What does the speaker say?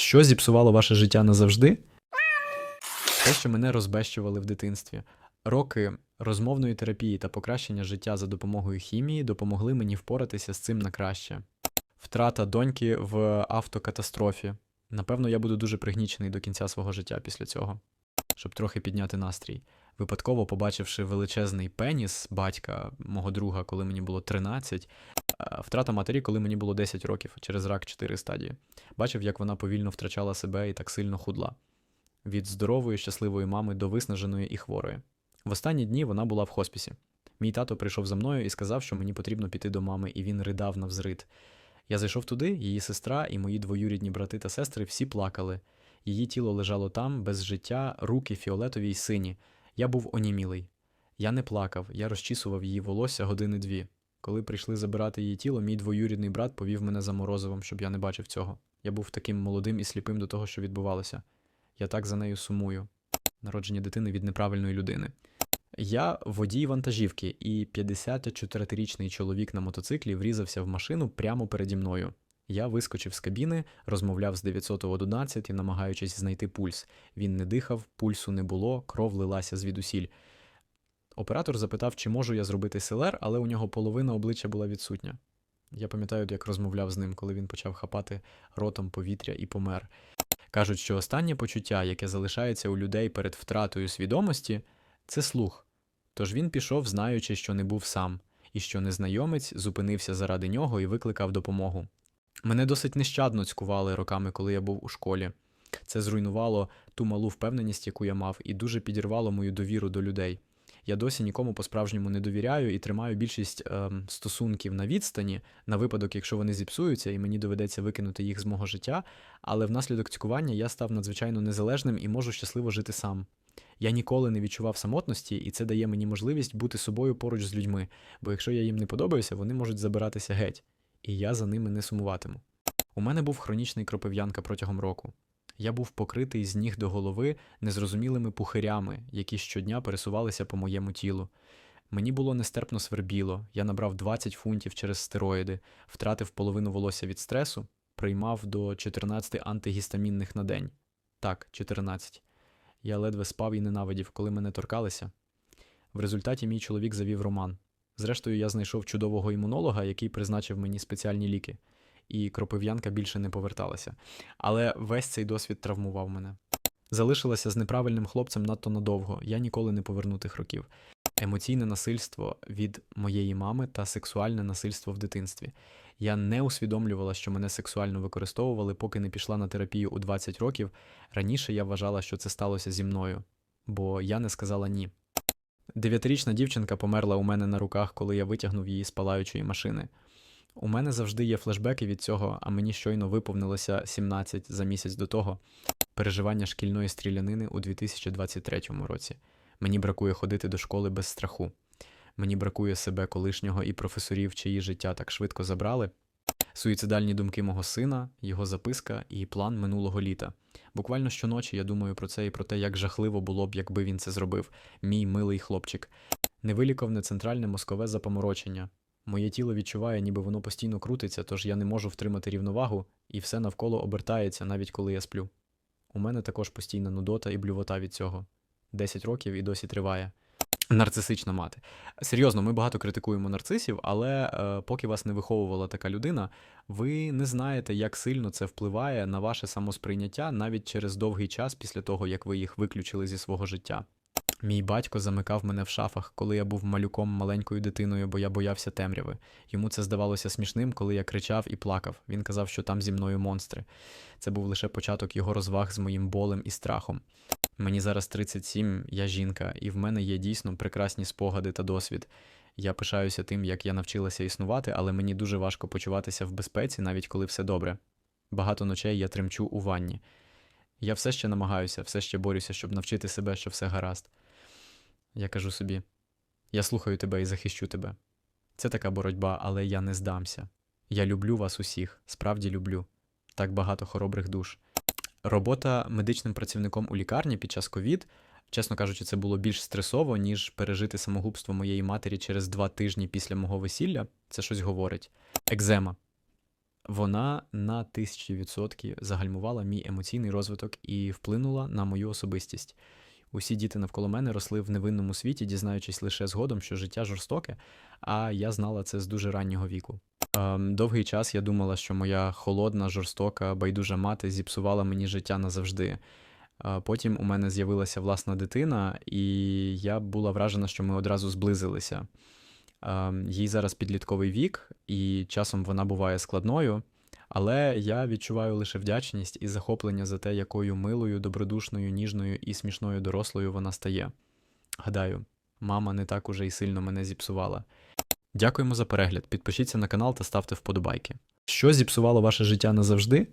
Що зіпсувало ваше життя назавжди? Те, що мене розбещували в дитинстві. Роки розмовної терапії та покращення життя за допомогою хімії допомогли мені впоратися з цим на краще. Втрата доньки в автокатастрофі. Напевно, я буду дуже пригнічений до кінця свого життя після цього, щоб трохи підняти настрій. Випадково побачивши величезний пеніс батька мого друга, коли мені було 13, а втрата матері, коли мені було 10 років через рак 4 стадії. Бачив, як вона повільно втрачала себе і так сильно худла. Від здорової, щасливої мами до виснаженої і хворої. В останні дні вона була в хоспісі. Мій тато прийшов за мною і сказав, що мені потрібно піти до мами, і він ридав навзрид. Я зайшов туди, її сестра і мої двоюрідні брати та сестри всі плакали. Її тіло лежало там, без життя, руки фіолетові й сині. Я був онімілий. Я не плакав, я розчісував її волосся години дві. Коли прийшли забирати її тіло, мій двоюрідний брат повів мене за морозивом, щоб я не бачив цього. Я був таким молодим і сліпим до того, що відбувалося. Я так за нею сумую. Народження дитини від неправильної людини. Я водій вантажівки, і 54-річний чоловік на мотоциклі врізався в машину прямо переді мною. Я вискочив з кабіни, розмовляв з 911, намагаючись знайти пульс. Він не дихав, пульсу не було, кров лилася звідусіль. Оператор запитав, чи можу я зробити СЛР, але у нього половина обличчя була відсутня. Я пам'ятаю, як розмовляв з ним, коли він почав хапати ротом повітря і помер. Кажуть, що останнє почуття, яке залишається у людей перед втратою свідомості, це слух. Тож він пішов, знаючи, що не був сам, і що незнайомець зупинився заради нього і викликав допомогу. Мене досить нещадно цькували роками, коли я був у школі. Це зруйнувало ту малу впевненість, яку я мав, і дуже підірвало мою довіру до людей. Я досі нікому по-справжньому не довіряю і тримаю більшість ем, стосунків на відстані на випадок, якщо вони зіпсуються, і мені доведеться викинути їх з мого життя. Але внаслідок цькування я став надзвичайно незалежним і можу щасливо жити сам. Я ніколи не відчував самотності, і це дає мені можливість бути собою поруч з людьми, бо якщо я їм не подобаюся, вони можуть забиратися геть, і я за ними не сумуватиму. У мене був хронічний кропив'янка протягом року. Я був покритий з ніг до голови незрозумілими пухирями, які щодня пересувалися по моєму тілу. Мені було нестерпно свербіло, я набрав 20 фунтів через стероїди, втратив половину волосся від стресу, приймав до 14 антигістамінних на день. Так, 14. Я ледве спав і ненавидів, коли мене торкалися. В результаті мій чоловік завів роман. Зрештою, я знайшов чудового імунолога, який призначив мені спеціальні ліки, і кропив'янка більше не поверталася. Але весь цей досвід травмував мене. Залишилася з неправильним хлопцем надто надовго, я ніколи не поверну тих років. Емоційне насильство від моєї мами та сексуальне насильство в дитинстві. Я не усвідомлювала, що мене сексуально використовували, поки не пішла на терапію у 20 років. Раніше я вважала, що це сталося зі мною, бо я не сказала ні. Дев'ятирічна дівчинка померла у мене на руках, коли я витягнув її з палаючої машини. У мене завжди є флешбеки від цього, а мені щойно виповнилося 17 за місяць до того. Переживання шкільної стрілянини у 2023 році. Мені бракує ходити до школи без страху. Мені бракує себе колишнього і професорів, чиї життя так швидко забрали. Суїцидальні думки мого сина, його записка і план минулого літа. Буквально щоночі я думаю про це і про те, як жахливо було б, якби він це зробив, мій милий хлопчик. Невиліковне центральне мозкове запоморочення. Моє тіло відчуває, ніби воно постійно крутиться, тож я не можу втримати рівновагу, і все навколо обертається, навіть коли я сплю. У мене також постійна нудота і блювота від цього. 10 років і досі триває. Нарцисична мати. Серйозно, ми багато критикуємо нарцисів, але е, поки вас не виховувала така людина, ви не знаєте, як сильно це впливає на ваше самосприйняття навіть через довгий час після того, як ви їх виключили зі свого життя. Мій батько замикав мене в шафах, коли я був малюком маленькою дитиною, бо я боявся темряви. Йому це здавалося смішним, коли я кричав і плакав. Він казав, що там зі мною монстри. Це був лише початок його розваг з моїм болем і страхом. Мені зараз 37, я жінка, і в мене є дійсно прекрасні спогади та досвід. Я пишаюся тим, як я навчилася існувати, але мені дуже важко почуватися в безпеці, навіть коли все добре. Багато ночей я тремчу у ванні. Я все ще намагаюся, все ще борюся, щоб навчити себе, що все гаразд. Я кажу собі: я слухаю тебе і захищу тебе. Це така боротьба, але я не здамся. Я люблю вас усіх, справді люблю. Так багато хоробрих душ. Робота медичним працівником у лікарні під час ковід, чесно кажучи, це було більш стресово, ніж пережити самогубство моєї матері через два тижні після мого весілля. Це щось говорить. Екзема. Вона на тисячі відсотків загальмувала мій емоційний розвиток і вплинула на мою особистість. Усі діти навколо мене росли в невинному світі, дізнаючись лише згодом, що життя жорстоке, а я знала це з дуже раннього віку. Ем, довгий час я думала, що моя холодна, жорстока, байдужа мати зіпсувала мені життя назавжди. Потім у мене з'явилася власна дитина, і я була вражена, що ми одразу зблизилися. Ем, Їй зараз підлітковий вік, і часом вона буває складною, але я відчуваю лише вдячність і захоплення за те, якою милою, добродушною, ніжною і смішною дорослою вона стає. Гадаю, мама не так уже й сильно мене зіпсувала. Дякуємо за перегляд. Підпишіться на канал та ставте вподобайки. Що зіпсувало ваше життя назавжди?